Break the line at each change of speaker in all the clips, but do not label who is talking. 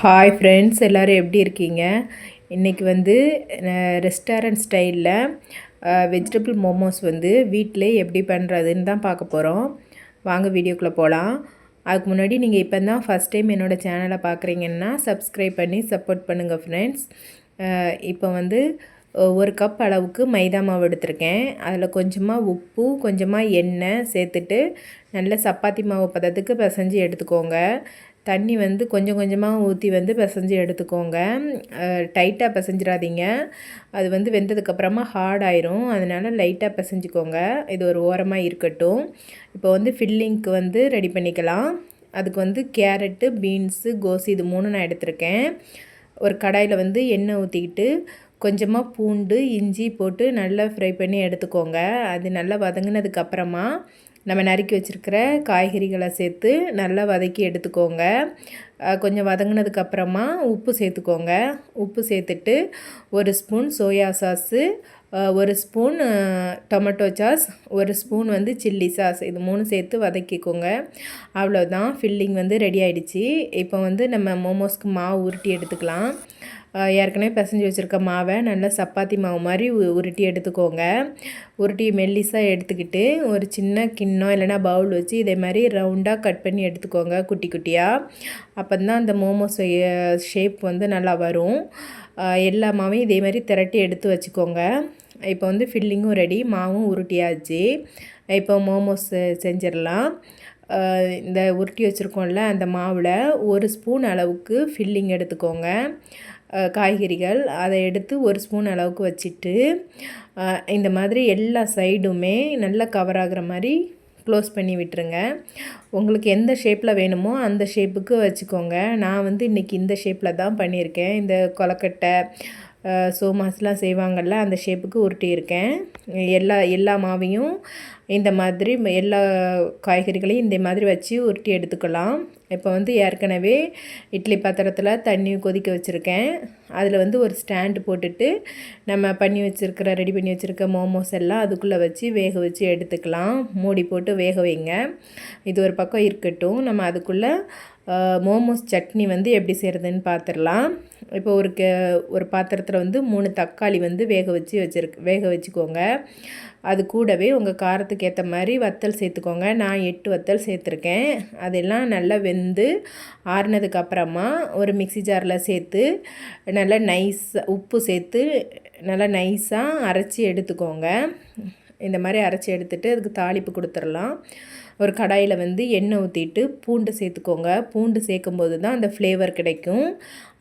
Hi friends எல்லோரும் எப்படி இருக்கீங்க? இன்றைக்கி வந்து ரெஸ்டாரண்ட் ஸ்டைலில் வெஜிடபிள் மோமோஸ் வந்து வீட்டிலே எப்படி பண்ணுறதுன்னு தான் பார்க்க போகிறோம் வாங்க வீடியோக்குள்ளே போகலாம் அதுக்கு முன்னாடி நீங்கள் இப்போ தான் ஃபஸ்ட் டைம் என்னோடய சேனலை பார்க்குறீங்கன்னா சப்ஸ்கிரைப் பண்ணி சப்போர்ட் பண்ணுங்கள் ஃப்ரெண்ட்ஸ் இப்போ வந்து ஒரு கப் அளவுக்கு மைதா மாவு எடுத்திருக்கேன். அதில் கொஞ்சமாக உப்பு கொஞ்சமாக எண்ணெய் சேர்த்துட்டு நல்ல சப்பாத்தி மாவு பதத்துக்கு பிசைஞ்சு எடுத்துக்கோங்க. தண்ணி வந்து கொஞ்சம் கொஞ்சமாக ஊற்றி வந்து பிசைஞ்சு எடுத்துக்கோங்க. டைட்டாக பிசைஞ்சிடாதீங்க. அது வந்து வெந்ததுக்கப்புறமா ஹார்ட் ஆயிரும். அதனால் லைட்டாக பிசைஞ்சிக்கோங்க. இது ஒரு ஓரமாக இருக்கட்டும். இப்போ வந்து ஃபில்லிங்க்கு வந்து ரெடி பண்ணிக்கலாம். அதுக்கு வந்து கேரட்டு பீன்ஸு கோசி இது மூணு நான் எடுத்திருக்கேன். ஒரு கடாயில் வந்து எண்ணெய் ஊற்றிக்கிட்டு கொஞ்சமாக பூண்டு இஞ்சி போட்டு நல்லா ஃப்ரை பண்ணி எடுத்துக்கோங்க. அது நல்லா வதங்கினதுக்கப்புறமா நம்ம நறுக்கி வச்சுருக்கிற காய்கறிகளை சேர்த்து நல்லா வதக்கி எடுத்துக்கோங்க. கொஞ்சம் வதங்கினதுக்கப்புறமா உப்பு சேர்த்துக்கோங்க. உப்பு சேர்த்துட்டு ஒரு ஸ்பூன் சோயா சாஸு ஒரு ஸ்பூன் டொமேட்டோ சாஸ் ஒரு ஸ்பூன் வந்து சில்லி சாஸ். இது மூணு சேர்த்து வதக்கிக்கோங்க. அவ்வளோதான் ஃபில்லிங் வந்து ரெடி ஆகிடுச்சி இப்போ வந்து நம்ம மோமோஸ்க்கு மாவு உருட்டி எடுத்துக்கலாம். ஏற்கனவே பிசைஞ்சு வச்சுருக்க மாவை நல்லா சப்பாத்தி மாவு மாதிரி உருட்டி எடுத்துக்கோங்க. உருட்டி மெல்லிஸாக எடுத்துக்கிட்டு ஒரு சின்ன கிண்ணம் இல்லைனா பவுல் வச்சு இதே மாதிரி ரவுண்டாக கட் பண்ணி எடுத்துக்கோங்க குட்டி குட்டியாக அப்போ தான் அந்த மோமோஸ் ஷேப் வந்து நல்லா வரும். எல்லா மாவையும் இதே மாதிரி திரட்டி எடுத்து வச்சுக்கோங்க. இப்போ வந்து ஃபில்லிங்கும் ரெடி மாவும் உருட்டியாச்சு. இப்போ மோமோஸ் செஞ்சிடலாம். இந்த உருட்டி வச்சுருக்கோம்ல அந்த மாவில் ஒரு ஸ்பூன் அளவுக்கு ஃபில்லிங் எடுத்துக்கோங்க. காய்கறிகள் அதை எடுத்து ஒரு ஸ்பூன் அளவுக்கு வச்சுட்டு இந்த மாதிரி எல்லா சைடுமே நல்லா கவர் ஆகிற மாதிரி க்ளோஸ் பண்ணி விட்டுருங்க. உங்களுக்கு எந்த ஷேப்பில் வேணுமோ அந்த ஷேப்புக்கு வச்சுக்கோங்க. நான் வந்து இன்றைக்கி இந்த ஷேப்பில் தான் பண்ணியிருக்கேன். இந்த கொலக்கட்டை சோமாஸ்லாம் செய்வாங்கள்ல அந்த ஷேப்புக்கு உருட்டியிருக்கேன். எல்லா எல்லா மாவையும் இந்த மாதிரி எல்லா காய்கறிகளையும் இந்த மாதிரி வச்சு உருட்டி எடுத்துக்கலாம். இப்போ வந்து ஏற்கனவே இட்லி பாத்திரத்தில் தண்ணி கொதிக்க வச்சுருக்கேன். அதில் வந்து ஒரு ஸ்டாண்டு போட்டுட்டு நம்ம பண்ணி வச்சுருக்கிற ரெடி பண்ணி வச்சுருக்க மோமோஸ் எல்லாம் அதுக்குள்ளே வச்சு வேக வச்சு எடுத்துக்கலாம். மூடி போட்டு வேக வைங்க. இது ஒரு பக்கம் இருக்கட்டும். நம்ம அதுக்குள்ளே மோமோஸ் சட்னி வந்து எப்படி செய்கிறதுன்னு பார்த்துடலாம் இப்போ ஒரு கே ஒரு பாத்திரத்தில் வந்து மூணு தக்காளி வந்து வேக வச்சு வச்சுருக்கு வேக வச்சுக்கோங்க. அது கூடவே உங்கள் காரத்துக்கு ஏற்ற மாதிரி வத்தல் சேர்த்துக்கோங்க. நான் எட்டு வத்தல் சேர்த்துருக்கேன். அதெல்லாம் நல்லா வெந்து ஆறுனதுக்கப்புறமா ஒரு மிக்சி ஜாரில் சேர்த்து நல்லா நைஸ் உப்பு சேர்த்து நல்லா நைஸாக அரைச்சி எடுத்துக்கோங்க. இந்த மாதிரி அரைச்சி எடுத்துகிட்டு அதுக்கு தாளிப்பு கொடுத்துடலாம். ஒரு கடாயில் வந்து எண்ணெய் ஊற்றிட்டு பூண்டு சேர்த்துக்கோங்க. பூண்டு சேர்க்கும்போது தான் அந்த ஃப்ளேவர் கிடைக்கும்.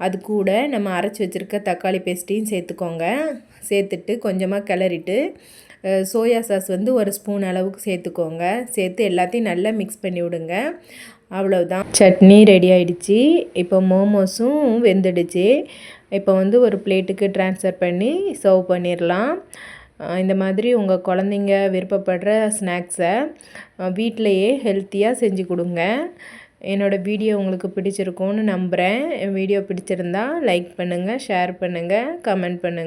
அது கூட நம்ம அரைச்சி வச்சுருக்க தக்காளி பேஸ்ட்டையும் சேர்த்துக்கோங்க. சேர்த்துட்டு கொஞ்சமாக கிளறிட்டு சோயா சாஸ் வந்து ஒரு ஸ்பூன் அளவுக்கு சேர்த்துக்கோங்க. சேர்த்து எல்லாத்தையும் நல்லா மிக்ஸ் பண்ணி விடுங்க. அவ்வளோதான் சட்னி ரெடி ஆகிடுச்சி இப்போ மோமோஸும் வெந்துடுச்சு. இப்போ வந்து ஒரு பிளேட்டுக்கு ட்ரான்ஸ்ஃபர் பண்ணி சர்வ் பண்ணிடலாம் இந்த மாதிரி உங்கள் குழந்தைங்க விருப்பப்படுற ஸ்நாக்ஸை வீட்டிலையே ஹெல்த்தியாக செஞ்சு கொடுங்க. என்னோடய வீடியோ உங்களுக்கு பிடிச்சிருக்கும்னு நம்புகிறேன் வீடியோ பிடிச்சிருந்தா லைக் பண்ணுங்கள் ஷேர் பண்ணுங்கள் கமெண்ட் பண்ணுங்கள்